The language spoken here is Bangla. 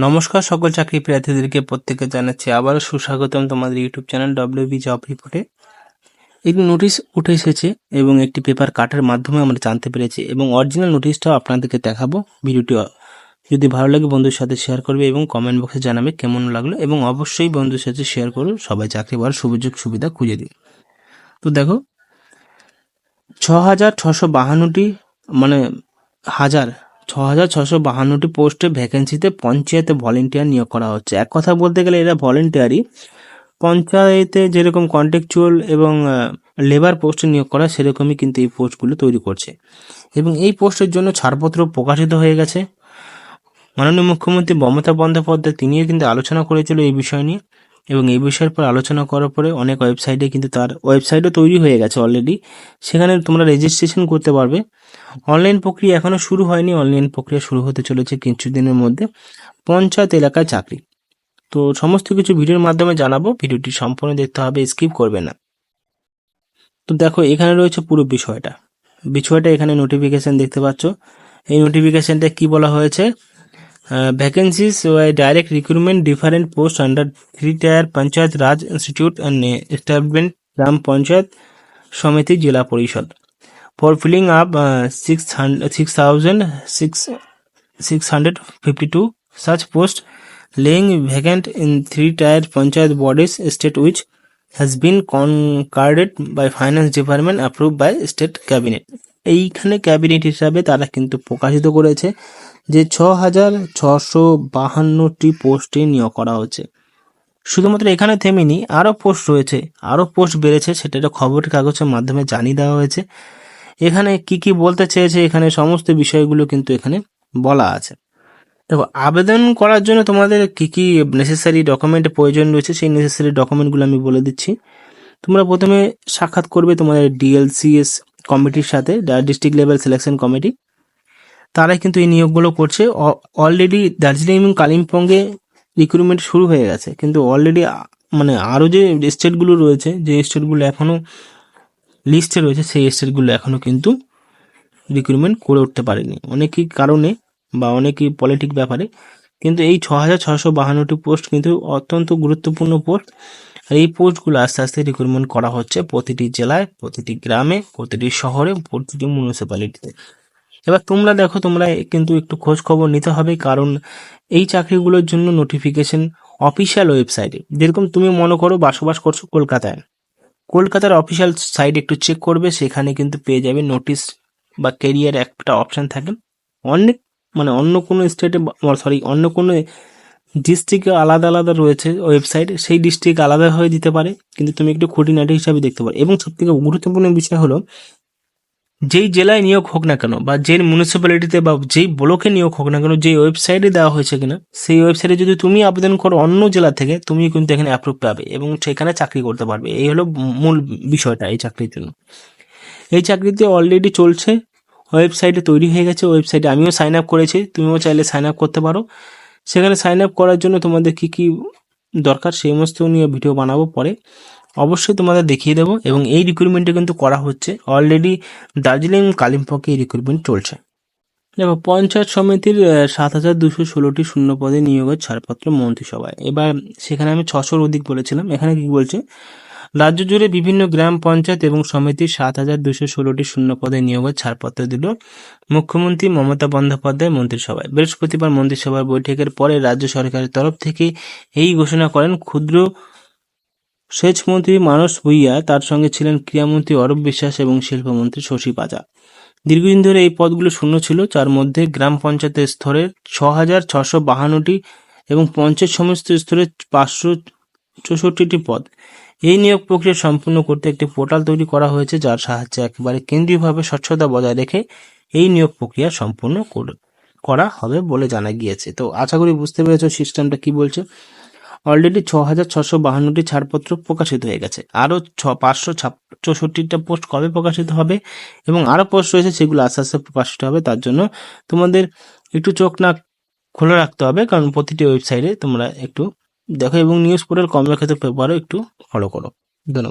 নমস্কার, সকল চাকরি প্রার্থীদেরকে প্রত্যেকে জানাচ্ছি আবারও সুস্বাগতম তোমাদের YouTube channel W B job রিপোর্টে একটি নোটিশ উঠে এসেছে এবং একটি পেপার কাটার মাধ্যমে আমরা জানতে পেরেছি এবং অরিজিনাল নোটিশটাও আপনাদেরকে দেখাবো ভিডিওটি। যদি ভালো লাগে বন্ধুর সাথে শেয়ার করবে এবং কমেন্ট বক্সে জানাবে কেমন লাগল এবং অবশ্যই বন্ধুর সাথে শেয়ার করো সবাই চাকরি পাওয়ার সুযোগ সুবিধা খুঁজে দিই তো দেখো ছ হাজার ছশো বাহান্নটি মানে হাজার ছ হাজার ছশো বাহান্নটি পোস্টে ভ্যাকেন্সিতে পঞ্চায়েতে ভলেন্টিয়ার নিয়োগ করা হচ্ছে। এক কথা বলতে গেলে এরা ভলেন্টিয়ারই। পঞ্চায়েতে যেরকম কন্ট্রাকচুয়াল এবং লেবার পোস্টে নিয়োগ করা সেরকমই কিন্তু এই পোস্টগুলো তৈরি করছে। এবং এই পোস্টের জন্য ছাড়পত্র প্রকাশিত হয়ে গেছে। মাননীয় মুখ্যমন্ত্রী মমতা বন্দ্যোপাধ্যায় তিনিও কিন্তু আলোচনা করেছিল এই বিষয় নিয়ে। এবং এই বিষয়ের পর আলোচনা করার পরে অনেক ওয়েবসাইটে কিন্তু তার ওয়েবসাইটও তৈরি হয়ে গেছে অলরেডি সেখানে তোমরা রেজিস্ট্রেশন করতে পারবে। অনলাইন প্রক্রিয়া এখনও শুরু হয়নি। অনলাইন প্রক্রিয়া শুরু হতে চলেছে কিছুদিনের মধ্যে। পঞ্চায়েত এলাকায় চাকরি। তো সমস্ত কিছু ভিডিওর মাধ্যমে জানাব। ভিডিওটি সম্পূর্ণ দেখতে হবে স্কিপ করবে না। তো দেখো, এখানে রয়েছে পুরো বিষয়টা। বিষয়টা এখানে নোটিফিকেশান দেখতে পাচ্ছ। এই নোটিফিকেশনটা কি বলা হয়েছে? Vacancies direct recruitment different post under three tier panchayat raj institute establishment gram panchayat samiti zila parishad for filling up six thousand six six hundred fifty two such post laying vacant in three tier panchayat bodies state, which has been concurred by finance department, approved by state cabinet. এইখানে ক্যাবিনেট হিসাবে তারা কিন্তু প্রকাশিত করেছে। যে ছ হাজার ছশো বাহান্নটি পোস্টে নিয়োগ করা হয়েছে। শুধুমাত্র এখানে থেমেনি, আরও পোস্ট রয়েছে, আরও পোস্ট বেড়েছে, সেটা একটা খবরের কাগজের মাধ্যমে জানিয়ে দেওয়া হয়েছে। এখানে কি কি বলতে চেয়েছে, এখানে সমস্ত বিষয়গুলো কিন্তু এখানে বলা আছে। দেখো, আবেদন করার জন্য তোমাদের কি কি নেসেসারি ডকুমেন্ট প্রয়োজন রয়েছে, সেই নেসেসারি ডকুমেন্টগুলো আমি বলে দিচ্ছি। তোমরা প্রথমে সাক্ষাৎ করবে তোমাদের ডিএলসিএস কমিটির সাথে ডিস্ট্রিক্ট লেভেল সিলেকশন কমিটি তারাই কিন্তু এই নিয়োগগুলো করছে। অলরেডি দার্জিলিং এবং কালিম্পংয়ে রিক্রুটমেন্ট শুরু হয়ে গেছে। কিন্তু অলরেডি মানে আরও যে স্টেটগুলো রয়েছে, যে স্টেটগুলো এখনও লিস্টে রয়েছে, সেই স্টেটগুলো এখনও কিন্তু রিক্রুটমেন্ট করে উঠতে পারেনি। অনেকই কারণে বা অনেকই পলিটিক ব্যাপারে। কিন্তু এই ছ হাজার ছশো বাহান্নটি পোস্ট কিন্তু অত্যন্ত গুরুত্বপূর্ণ পোস্ট আর এই পোস্টগুলো আস্তে আস্তে রিক্রুটমেন্ট করা হচ্ছে প্রতিটি জেলায়, প্রতিটি গ্রামে, প্রতিটি শহরে, প্রতিটি মিউনিসিপ্যালিটিতে এবার তোমরা দেখো, তোমরা কিন্তু একটু খোঁজ খবর নিতে হবে, কারণ এই চাকরিগুলোর জন্য নোটিফিকেশন অফিসিয়াল ওয়েবসাইটে যেরকম তুমি মনে করো বসবাস করছ কলকাতায়। কলকাতার অফিসিয়াল সাইট একটু চেক করবে, সেখানে কিন্তু পেয়ে যাবে নোটিশ বা কেরিয়ার একটা অপশান থাকে। অনেক মানে অন্য কোনো স্টেটে সরি অন্য কোনো ডিস্ট্রিক্টে আলাদা আলাদা রয়েছে ওয়েবসাইট সেই ডিস্ট্রিক্ট আলাদা হয়ে দিতে পারে। কিন্তু তুমি একটু খুঁটিনাটি হিসাবে দেখতে পারো। এবং সবথেকে গুরুত্বপূর্ণ বিষয় হলো যেই জেলায় নিয়োগ হোক না কেন, বা যে মিউনিসিপ্যালিটিতে বা যেই ব্লকে নিয়োগ হোক না কেন, যেই ওয়েবসাইটে দেওয়া হয়েছে কিনা, সেই ওয়েবসাইটে যদি তুমি আবেদন করো অন্য জেলা থেকে, তুমি কিন্তু এখানে অ্যাপ্রুভ পাবে এবং সেখানে চাকরি করতে পারবে। এই হলো মূল বিষয়টা এই চাকরির জন্য। এই চাকরিতে অলরেডি চলছে ওয়েবসাইটে তৈরি হয়ে গেছে ওয়েবসাইটে আমিও সাইন আপ করেছি, তুমিও চাইলে সাইন আপ করতে পারো। সেখানে সাইন আপ করার জন্য তোমাদের কী কী দরকার, সেই সমস্ত নিয়ে ভিডিও বানাবো পরে। অবশ্যই তোমাদের দেখিয়ে দেবো এবং এই রিক্রুটমেন্টটা কিন্তু করা হচ্ছে। অলরেডি দার্জিলিং কালিম্পংয়ে এই রিক্রুটমেন্ট চলছে। দেখো, পঞ্চায়েত সমিতির সাত হাজার দুশো ষোলোটি শূন্য পদে নিয়োগের ছাড়পত্র মন্ত্রিসভায় এবার সেখানে আমি ছশোর অধিক বলেছিলাম। এখানে কি বলছে? রাজ্য জুড়ে বিভিন্ন গ্রাম পঞ্চায়েত এবং সমিতির সাত হাজার দুশো ষোলোটি শূন্য পদে নিয়োগের ছাড়পত্র দিল মুখ্যমন্ত্রী মমতা বন্দ্যোপাধ্যায় মন্ত্রিসভায়। বৃহস্পতিবার মন্ত্রিসভার বৈঠকের পরে রাজ্য সরকারের তরফ থেকে এই ঘোষণা করেন ক্ষুদ্র সেচমন্ত্রী মানস ভুইয়া তার সঙ্গে ছিলেন ক্রীড়ামন্ত্রী অরূপ বিশ্বাস এবং শিল্পমন্ত্রী শশী পাজা। দীর্ঘদিন ধরে এই পদগুলো শূন্য ছিল, যার মধ্যে গ্রাম পঞ্চায়েতের স্তরের ছ হাজার ছশো বাহান্নটি এবং পঞ্চায়েত সমস্ত স্তরের পাঁচশো চৌষট্টিটি পদ। এই নিয়োগ প্রক্রিয়া সম্পূর্ণ করতে একটি পোর্টাল তৈরি করা হয়েছে, যার সাহায্যে একেবারে কেন্দ্রীয়ভাবে স্বচ্ছতা বজায় রেখে এই নিয়োগ প্রক্রিয়া সম্পূর্ণ করা হবে বলে জানা গিয়েছে। তো আশা করি বুঝতে পেরেছ সিস্টেমটা কি বলছে। অলরেডি ছ হাজার ছশো বাহান্নটি ছাড়পত্র প্রকাশিত হয়ে গেছে। আরও ছ, পাঁচশো চৌষট্টিটা পোস্ট কবে প্রকাশিত হবে এবং আরও পোস্ট রয়েছে, সেগুলো আস্তে আস্তে প্রকাশিত হবে। তার জন্য তোমাদের একটু চোখ না খোলা রাখতে হবে, কারণ প্রতিটি ওয়েবসাইটে তোমরা একটু দেখো এবং নিউজ পোর্টাল কমের ক্ষেত্রে পেপারও একটু ফলো করো। ধন্যবাদ।